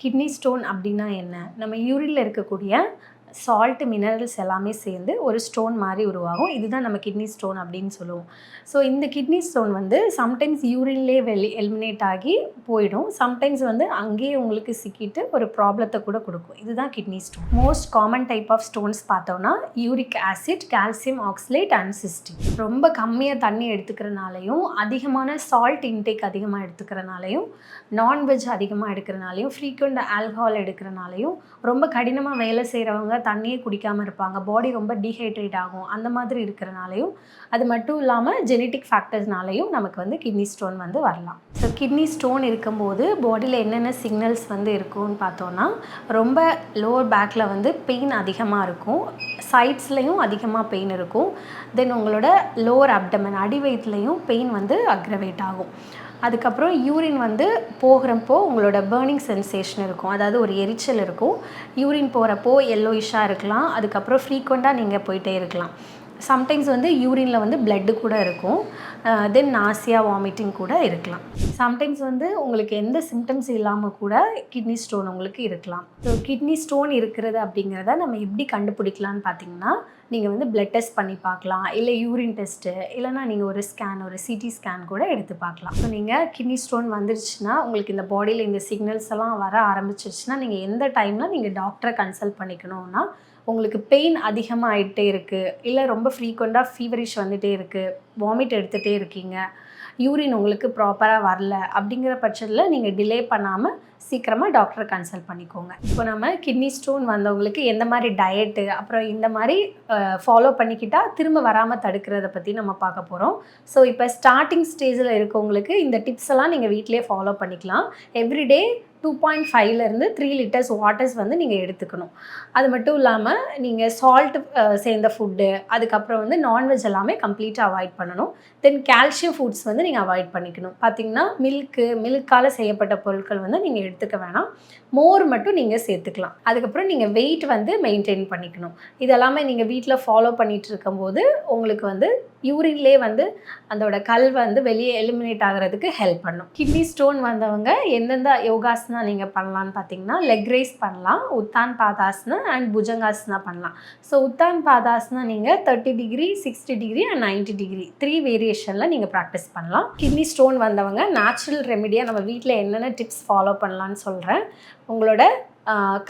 Kidney stone அப்படின்னா என்ன? நம்ம யூரியில் இருக்கக்கூடிய சால்ட்டு மினரல்ஸ் எல்லாமே சேர்ந்து ஒரு ஸ்டோன் மாதிரி உருவாகும். இதுதான் நம்ம கிட்னி ஸ்டோன் அப்படின்னு சொல்லுவோம். ஸோ இந்த கிட்னி ஸ்டோன் வந்து சம்டைம்ஸ் யூரின்லேயே வெளி எலிமினேட் ஆகி போயிடும். சம்டைம்ஸ் வந்து அங்கேயே உங்களுக்கு சிக்கிட்டு ஒரு ப்ராப்ளத்தை கூட கொடுக்கும். இதுதான் kidney stone most common type of stones பார்த்தோம்னா uric acid calcium oxalate and cystic ரொம்ப கம்மியாக தண்ணி எடுத்துக்கிறனாலையும் அதிகமான சால்ட் இன்டேக் அதிகமாக எடுத்துக்கிறனாலையும் நான்வெஜ் அதிகமாக எடுக்கிறனாலையும் ஃப்ரீக்வெண்ட் ஆல்கஹால் எடுக்கிறனாலையும் ரொம்ப கடினமாக வேலை செய்கிறவங்க தண்ணியே குடிக்காமல் இருப்பாங்க. பாடி ரொம்ப டீஹைட்ரேட் ஆகும். அந்த மாதிரி இருக்கிறனாலையும் அது மட்டும் இல்லாமல் ஜெனட்டிக் ஃபேக்டர்ஸ்னாலையும் நமக்கு வந்து கிட்னி ஸ்டோன் வந்து வரலாம். ஸோ கிட்னி ஸ்டோன் இருக்கும்போது பாடியில் என்னென்ன சிக்னல்ஸ் வந்து இருக்கும்னு பார்த்தோன்னா ரொம்ப லோவர் பேக்கில் வந்து பெயின் அதிகமாக இருக்கும். சைட்ஸ்லேயும் அதிகமாக பெயின் இருக்கும். தென் உங்களோட லோவர் அப்டமன் அடிவயிற்றுலையும் பெயின் வந்து அக்ரவேட் ஆகும். அதுக்கப்புறம் யூரின் வந்து போகிறப்போ உங்களோட பேர்னிங் சென்சேஷன் இருக்கும். அதாவது ஒரு எரிச்சல் இருக்கும். யூரின் போகிறப்போ எல்லோயிஷாக இருக்கலாம். அதுக்கப்புறம் ஃப்ரீக்வெண்ட்டாக நீங்கள் போயிட்டே இருக்கலாம். சம்டைம்ஸ் வந்து யூரினில் வந்து பிளட்டு கூட இருக்கும். தென் நாசியா வாமிட்டிங் கூட இருக்கலாம். சம்டைம்ஸ் வந்து உங்களுக்கு எந்த சிம்டம்ஸ் இல்லாமல் கூட கிட்னி ஸ்டோன் உங்களுக்கு இருக்கலாம். ஸோ கிட்னி ஸ்டோன் இருக்கிறது அப்படிங்கிறத நம்ம எப்படி கண்டுபிடிக்கலான்னு பார்த்தீங்கன்னா நீங்கள் வந்து பிளட் டெஸ்ட் பண்ணி பார்க்கலாம். இல்லை யூரின் டெஸ்ட்டு இல்லைனா நீங்கள் ஒரு ஸ்கேன் ஒரு சிடி ஸ்கேன் கூட எடுத்து பார்க்கலாம். ஸோ நீங்கள் கிட்னி ஸ்டோன் வந்துருச்சுன்னா உங்களுக்கு இந்த பாடியில் இந்த சிக்னல்ஸ் எல்லாம் வர ஆரம்பிச்சிருச்சுன்னா நீங்கள் எந்த டைமில் நீங்கள் டாக்டரை கன்சல்ட் பண்ணிக்கணும்னா உங்களுக்கு பெயின் அதிகமாக ஆகிட்டே இருக்குது இல்லை ரொம்ப ரொம்ப ஃப்ரீக்வெண்ட்டாக ஃபீவரிஷ் வந்துகிட்டே இருக்குது வாமிட் எடுத்துகிட்டே இருக்கீங்க. யூரின் உங்களுக்கு ப்ராப்பராக வரல அப்படிங்கிற பட்சத்தில் நீங்கள் டிலே பண்ணாமல் சீக்கிரமாக டாக்டரை கன்சல்ட் பண்ணிக்கோங்க. இப்போ நம்ம கிட்னி ஸ்டோன் வந்தவங்களுக்கு எந்த மாதிரி டயட்டு அப்புறம் இந்த மாதிரி ஃபாலோ பண்ணிக்கிட்டால் திரும்ப வராமல் தடுக்கிறத பற்றி நம்ம பார்க்க போகிறோம் ஸோ இப்போ ஸ்டார்டிங் ஸ்டேஜில் இருக்கவங்களுக்கு இந்த டிப்ஸ் எல்லாம் நீங்கள் வீட்டிலே ஃபாலோ பண்ணிக்கலாம். எவ்ரிடே டூ பாயிண்ட் ஃபைவ்லேருந்து த்ரீ லிட்டர்ஸ் வாட்டர்ஸ் வந்து நீங்கள் எடுத்துக்கணும். அது மட்டும் இல்லாமல் நீங்கள் சால்ட் சேர்ந்த ஃபுட்டு அதுக்கப்புறம் வந்து நான்வெஜ் எல்லாமே கம்ப்ளீட்டாக அவாய்ட் பண்ணணும். தென் கால்சியம் ஃபுட்ஸ் வந்து நீங்கள் அவாய்ட் பண்ணிக்கணும். பார்த்தீங்கன்னா மில்க்கு மில்க்கால் செய்யப்பட்ட பொருட்கள் வந்து நீங்கள் எடுத்துக்க வேணாம். மோர் மட்டும் நீங்கள் சேர்த்துக்கலாம். அதுக்கப்புறம் நீங்கள் வெயிட் வந்து மெயின்டைன் பண்ணிக்கணும். இதெல்லாமே நீங்கள் வீட்டில் ஃபாலோ பண்ணிகிட்டு இருக்கும்போது உங்களுக்கு வந்து யூரின்லே வந்து அதோட கல் வந்து வெளியே எலிமினேட் ஆகிறதுக்கு ஹெல்ப் பண்ணும். கிட்னி ஸ்டோன் வந்தவங்க எந்தெந்த யோகாசனா நீங்கள் பண்ணலான்னு பார்த்தீங்கன்னா லெக் ரைஸ் பண்ணலாம் உத்தான் பாதாசனா அண்ட் புஜங்காசனா பண்ணலாம். ஸோ உத்தான் பாதாசனா நீங்கள் thirty degree sixty degree and ninety degree three வேரியேஷனில் நீங்கள் ப்ராக்டிஸ் பண்ணலாம். கிட்னி ஸ்டோன் வந்தவங்க நேச்சுரல் ரெமிடியாக நம்ம வீட்டில் என்னென்ன டிப்ஸ் ஃபாலோ பண்ணலான்னு சொல்கிறேன் உங்களோட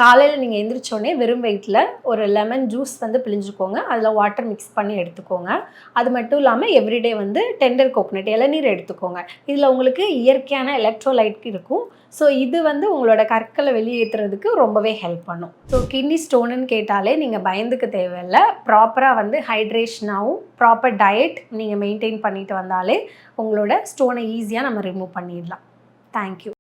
காலையில் நீங்கள் எந்திரிச்சோடனே வெறும் வெயிட்டில் ஒரு லெமன் ஜூஸ் வந்து பிழிஞ்சுக்கோங்க. அதில் வாட்டர் மிக்ஸ் பண்ணி எடுத்துக்கோங்க. அது மட்டும் இல்லாமல் எவ்ரிடே வந்து டெண்டர் கோகனட் இளநீர் எடுத்துக்கோங்க. இதில் உங்களுக்கு இயற்கையான எலக்ட்ரோலைட் இருக்கும். ஸோ இது வந்து உங்களோட கற்களை வெளியேற்றுறதுக்கு ரொம்பவே ஹெல்ப் பண்ணும். ஸோ கிட்னி ஸ்டோனுன்னு கேட்டாலே நீங்கள் பயந்துக்க தேவையில்லை. ப்ராப்பராக வந்து ஹைட்ரேஷனாகவும் ப்ராப்பர் டயட் நீங்கள் மெயின்டைன் பண்ணிட்டு வந்தாலே உங்களோட ஸ்டோனை ஈஸியாக நம்ம ரிமூவ் பண்ணிடலாம். தேங்க்யூ